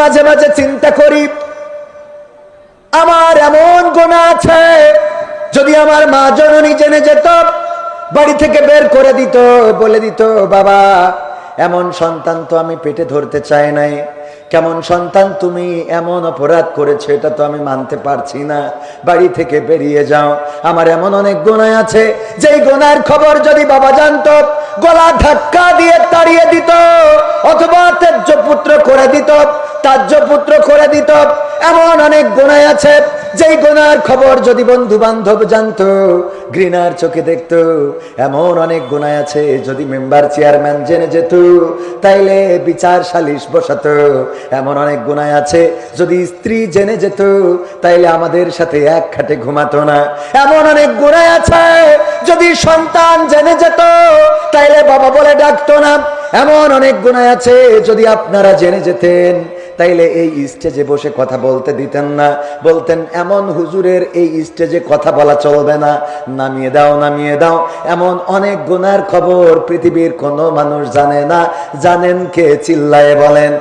মাঝে মাঝে চিন্তা করি, আমার এমন গোনা আছে, যদি আমার মা জননী জেনে যেত, বাড়ি থেকে বের করে দিত, বলে দিত, বাবা, এমন সন্তান তো আমি পেটে ধরতে চাই নাই। কেমন সন্তান তুমি এমন অপরাধ করেছ, এটা তো আমি মানতে পারছি না। বাড়ি থেকে বেরিয়ে যাও। আমার এমন অনেক গোনায় আছে, যেই গোনার খবর যদি বাবা জানতো, গলা ধাক্কা দিয়ে তাড়িয়ে দিত। তেজ্য পুত্র করে দিত তাজ্য পুত্র করে দিত। এমন অনেক গোনায় আছে, যেই গোনার খবর যদি বন্ধু বান্ধব জানতো, ঘৃণার চোখে দেখতো। এমন অনেক গোনায় আছে, যদি মেম্বার চেয়ারম্যান জেনে যেত, তাইলে বিচার সালিশ বসাতো। এমন অনেক গোনায় আছে, যদি স্ত্রী জেনে যেত, তাইলে আমাদের সাথে এক খাটে ঘুমাতো না। এমন অনেক গোনায় আছে, যদি সন্তান জেনে যেত, তাইলে বাবা বলে ডাকতো না। এমন অনেক গুণায় আছে, যদি আপনারা জেনে যেতেন, তাইলে এই স্টেজে বসে কথা বলতে দিতেন না। বলতেন, এমন হুজুরের এই স্টেজে কথা বলা চলবে না। নামিয়ে দাও নামিয়ে দাও। এমন অনেক গুনার খবর পৃথিবীর কোনো মানুষ জানে না। জানেন কে? চিল্লায়ে বলেন।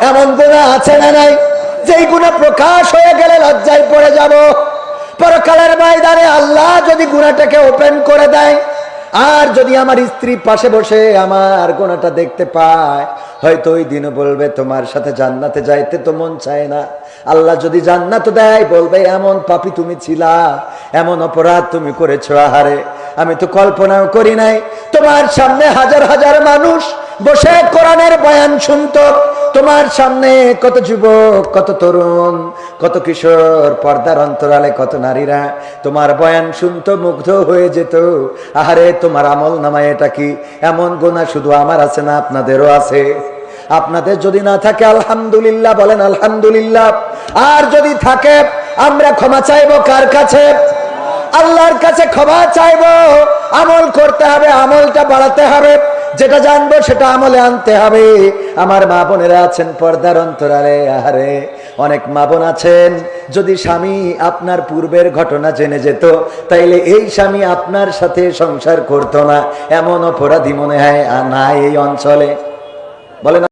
এমন গুণা আছে না নাই? যেই গুণা প্রকাশ হয়ে গেলে লজ্জায় পড়ে যাব। পরকালের ময়দানে আল্লাহ যদি গুণাটাকে ওপেন করে দেয় আর যদি আমার স্ত্রী পাশে বসে আমার গোনাটা দেখতে পায়, হয়তো ওই দিনও বলবে, তোমার সাথে জান্নাতে যাইতে তো মন চায় না। আল্লাহ যদি জান্নাত দেয়, বলবে, এমন পাপি তুমি ছিলা, এমন অপরাধ তুমি করেছ আহারে। আমি তো কল্পনাও করি নাই। তোমার সামনে হাজার হাজার মানুষ বসে কোরআনের বয়ান শুনতো তোমার সামনে কত যুবক, কত তরুণ, কত কিশোর, পর্দার অন্তরালে কত নারীরা, তোমার বয়ান শুনতো, মুগ্ধ হয়ে যেত। আহারে, তোমার আমল নামায় এটা কি? এমন গোনা শুধু আমার আছে না আপনাদেরও আছে? আপনাদের যদি না থাকে, আলহামদুলিল্লাহ, বলেন আলহামদুলিল্লাহ। আর যদি থাকে, আমরা ক্ষমা চাইব কার কাছে? আল্লাহর কাছে ক্ষমা চাইব। আমল করতে হবে, আমলটা বাড়াতে হবে। যেটা জানব সেটা আমলে আনতে হবে। আমার মা বোনেরা আছেন পর্দার অন্তরালে, আহারে। অনেক মা বোন আছেন। যদি স্বামী আপনার পূর্বের ঘটনা জেনে যেত, তাইলে এই স্বামী আপনার সাথে সংসার করতো না। এমন অপরাধী মনে হয় আর না এই অঞ্চলে। বলেন